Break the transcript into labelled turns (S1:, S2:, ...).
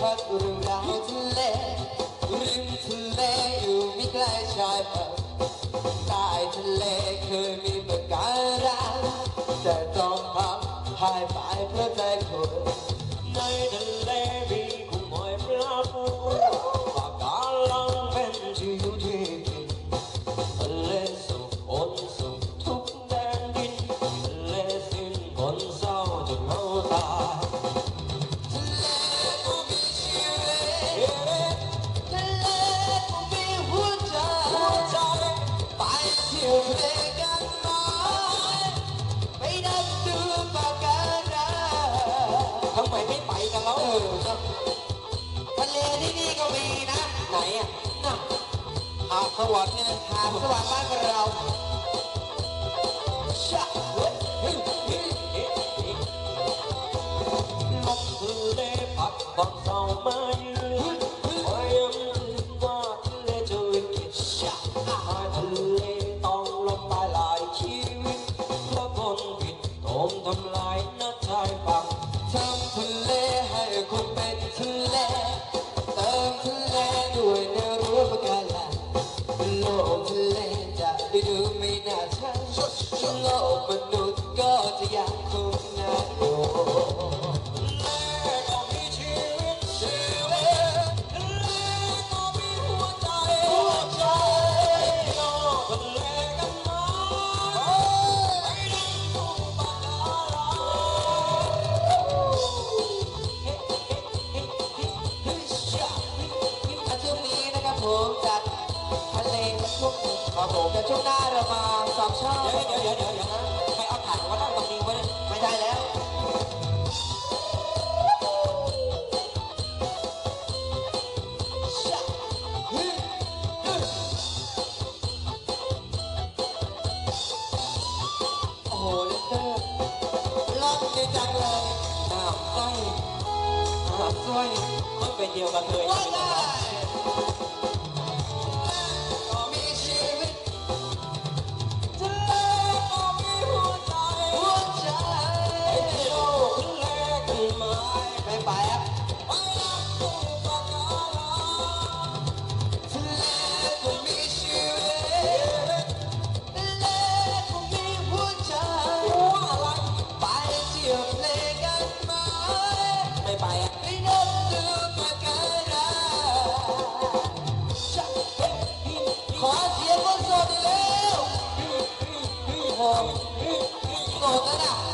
S1: พัดรุ่องรา
S2: วทะเลริมทะเลอยู่ไม่ไกลชายฝั่งใต้ทะเลเคยมีปะการังแต่จอมพับหาย
S1: ไปเพราะใจ
S2: คนใน
S1: ทะเลมีกุ้ง
S2: หอยป
S1: ลาปู ที่ยวทะเลกันไหมไปนั่งดูปะการัง
S2: ทำไมไม่ไปกันแล้ว
S1: เออครับทะเลที่นี่ก็มีนะ
S2: ไหนอะ
S1: น่ะหาดสวรรค์เนี่ยหาดสวรรค์บ้านเราชะ ได้ดูไม่น่าใช่โลกมนุษย์ก็จะยังคงน่าโด
S2: ทะเลก็มีชีวิตชีวตทะเลก็มีหัวใจหัวใจนอกทะเลกันมาไปลงดูปะการัง
S1: เฮ้ยชะอะช่วงนี้นะครับผมจากทะเลช่วง ครับผมแต่ช่วงหน้าเรามาสามชอบ
S2: เดี๋ยวเดี๋ยวเดี๋ยวเดี๋ยวเดี๋ยวนะใครเอาถ่านมาตั้งตรงนี้ไว้เนี่
S1: ไม่ได้แล้วชะเฮ้ยเฮ้ยโอ้โหเลนเตอร์รักดีจังเลย
S2: น้ำไส้น้ำสร้อยมันเป็นเดียวกันเลย
S1: ว้าว Hold it out.